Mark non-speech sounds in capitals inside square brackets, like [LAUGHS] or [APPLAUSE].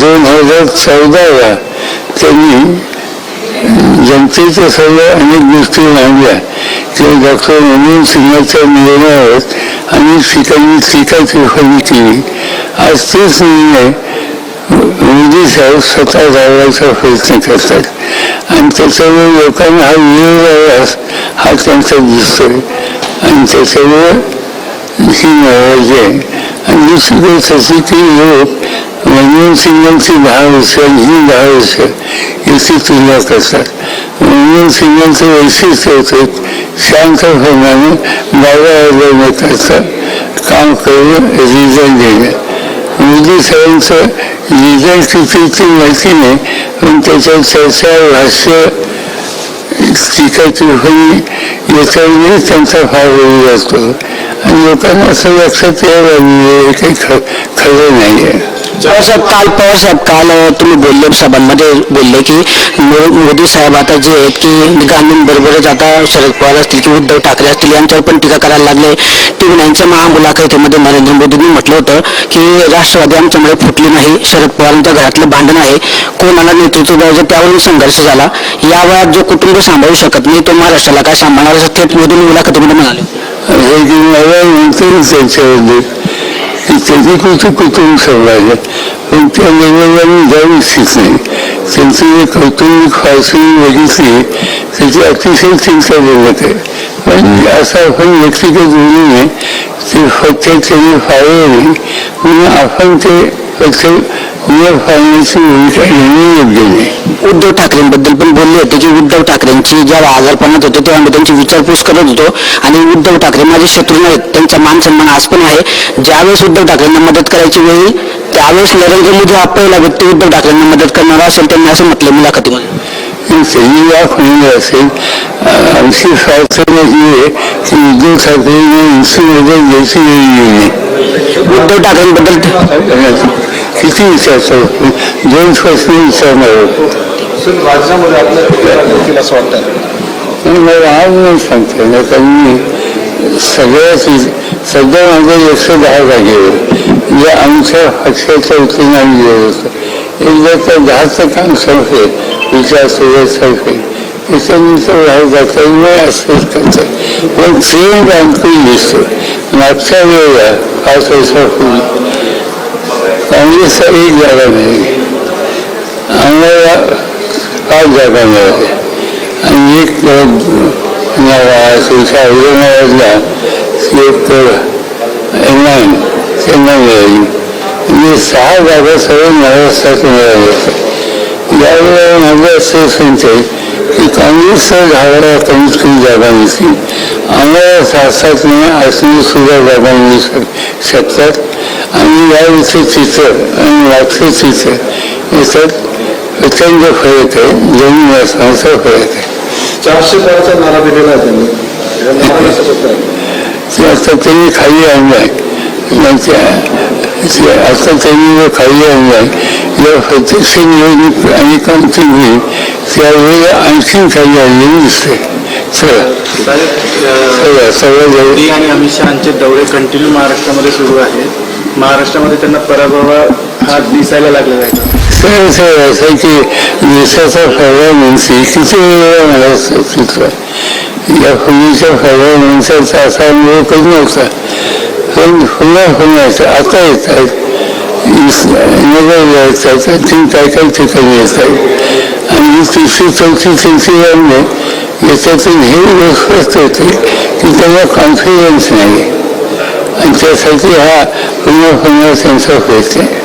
दोन हजार चौदाला त्यांनी जनतेच्या सर्व अनेक गोष्टी मांडल्या. किंवा डॉक्टर मनमोहन सिंगाच्या निर्णयावर अनेक ठिकाणी टीका टिप्पणी केली. आज तेच निर्णय मोदी साहेब स्वतः लावायचा प्रयत्न करतात. आणि त्याच्यामुळे लोकांना हा विरोधाभास हा त्यांचा दिसतोय. आणि त्याच्यामुळे ही नाराजी आहे. आणि दुसरी गोष्ट अशी की लोक मनमोहन सिंगांची दहा वर्ष आणि ही दहा वर्ष याची तुलना करतात मनमोहन सिंगांचं वैशिष्ट्य होतं शांतपणाने बाबा नेत्याचं काम करणं रिझल्ट देणं मोदी साहेबांचं रिझल्ट कितीची माहिती नाही पण त्याच्यात चर्चा भाष्य टीका टिप्पणी याच्यावरही त्यांचा फार वेळ जातो आणि लोकांना असं लक्षात यावं लागलेलं काही ख खरं नाही आहे साहेब काल पवार साहेब काल तुम्ही बोलले सभांमध्ये बोलले की मो- मोदी साहेब आता जे आहेत की गांधींबरोबरच आता शरद पवार असतील किंवा उद्धव ठाकरे असतील यांच्यावर पण टीका करायला लागले. टी व्ही नाईनच्या महामुलाखतीमध्ये नरेंद्र मोदींनी म्हटलं होतं की राष्ट्रवादी आमच्यामुळे फुटली नाही शरद पवारांच्या घरातलं भांडण आहे. कोणाला नेतृत्व द्यायचं त्यावरून संघर्ष झाला. या वयात जो कुटुंब सांभाळू शकत नाही तो महाराष्ट्राला काय सांभाळणार असं थेट मोदींनी मुलाखतीमध्ये म्हणाले. हे कौतुक मला नंतर पण त्या लेवलला मी जाऊ इच्छित नाही त्यांची जे कौटुंबिक फारसी बघितली त्याची अतिशय चिंता बोलत आहे पण असं आपण व्यक्तिगत बोलू ते फक्त त्याने त्यांनी नाही म्हणून आपण ते फक्त उद्धव ठाकरेंबद्दल पण बोलले होते की उद्धव ठाकरेंची जेव्हा आजारपणात होते तेव्हा मी त्यांची विचारपूस करत होतो. आणि उद्धव ठाकरे माझे शत्रू नाहीत त्यांचा मान सन्मान आज पण आहे. ज्यावेळेस उद्धव ठाकरेंना मदत करायची वेळ त्यावेळेस नरेंद्र मोदी हा पहिला व्यक्ती उद्धव ठाकरेंना मदत करणारा असेल त्यांनी असं म्हटलं मुलाखतीमध्ये. म्हणलं असेल आमची ही आहे की उद्धव नये उद्धव ठाकरेंबद्दल किती विचारतो दोन प्रश्न विचारणार होतो राज्यामध्ये आपल्या असं वाटतं पण मला आज नाही सांगता येणार कारण मी सगळ्याच सध्या माझं एकशे दहा जागेवर जे आमच्या पक्षाच्या वतीनं आम्ही गेलो होतो एकदा त्या दहाचं काम संपले विचार सुरू संपले त्याच्यानंतर बाहेर जाता येईल नाही असंच पण ट्रेंड बँक दिसतो मागच्या वेळेला पाच वर्षापूर्वी काँग्रेसचा एक जागा मिळाली आम्हाला पाच जागा मिळाल्या आणि एक तुमच्या औरंगाबादला एक एम आय त्यांना मिळाली म्हणजे सहा जागा सगळं महाराष्ट्रात मिळाल्या होत्या यावेळेला माझं असं सांगते की काँग्रेसचा झाडाला कमीत कमी जागा मिळतील आम्हाला सात सात महिने असणे सुद्धा जागा मिळू शक शकतात. आणि यावेळेचं चित्र आणि मागचं चित्र याच्यात प्रचंड फरक आहे जमीन आसमानाचा फरक आहे चारशे पारचा नारा दिलेला आहे त्यांनी. [LAUGHS] आता त्यांनी खाली आणलाय. आता त्यांनी जो खाली आणलाय या प्रत्यक्ष निवडणूक अनेकांची होईल त्यावेळेला आणखीन खाली आणलेली दिसते सगळं. मोदी आणि अमित शहाचे दौरे कंटिन्यू महाराष्ट्रामध्ये सुरू आहेत. महाराष्ट्रामध्ये त्यांना पराभव हा दिसायला लागलेला आहे सरळ सरळ असं की देशाचा फळवा मंत्री किती वेळा मला सुचला या पूर्वीच्या फळवा मंत्र्याचा असा अनुभव कधी नव्हता पण पुन्हा होण्याचं आता येत आहेत नगरला येतात आणखी काय काय ठिकाणी येत आहेत आणि ही तिसरी चौथी त्यांची आहे याच्यातून हे स्पष्ट होते की त्यांना कॉन्फिडन्स नाही आहे त्यासाठी हा पुन्हा पुन्हा त्यांचा प्रयत्न आहे